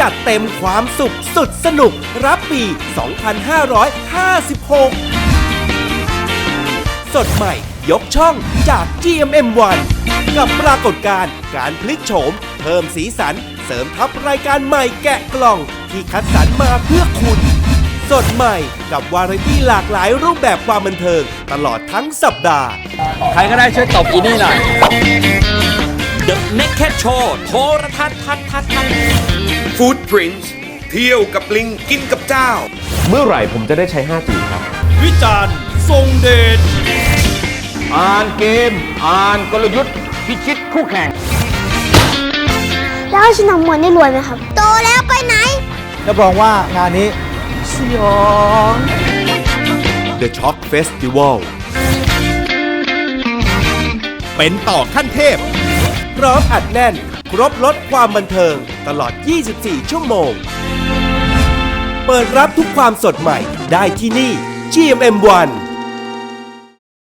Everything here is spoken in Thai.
จัดเต็มความสุขสุดสนุกรับปี 2556 สดใหม่ยกช่องจาก GMM1 กับปรากฏการณ์การพลิกโฉม เพิ่มสีสัน เสริมทับรายการใหม่แกะกล่อง ที่คัดสรรมาเพื่อคุณ สดใหม่กับวาไรตี้หลากหลายรูปแบบความบันเทิง ตลอดทั้งสัปดาห์ ใครก็ได้ช่วยตบอีนี่หน่อย The Naked Show โทรทัศน์ทัศน์ทัศน์ทัศน์ฟู้ดพรินซ์เที่ยวกับลิงกินกับเจ้า เมื่อไหร่ผมจะได้ใช้ 5G ครับ วิจารณ์ทรงเดชอ่านเกม อ่านกลยุทธ์พิชิตคู่แข่ง แล้วชินำมวยได้รวยไหมครับ โตแล้วไปไหน รับรองว่างานนี้สยอง The Shock Festival เป็นต่อขั้นเทพ พร้อมอัดแน่น ครบลดความบันเทิง ตลอด 24 ชั่วโมง เปิดรับทุกความสดใหม่ได้ที่นี่ GMM1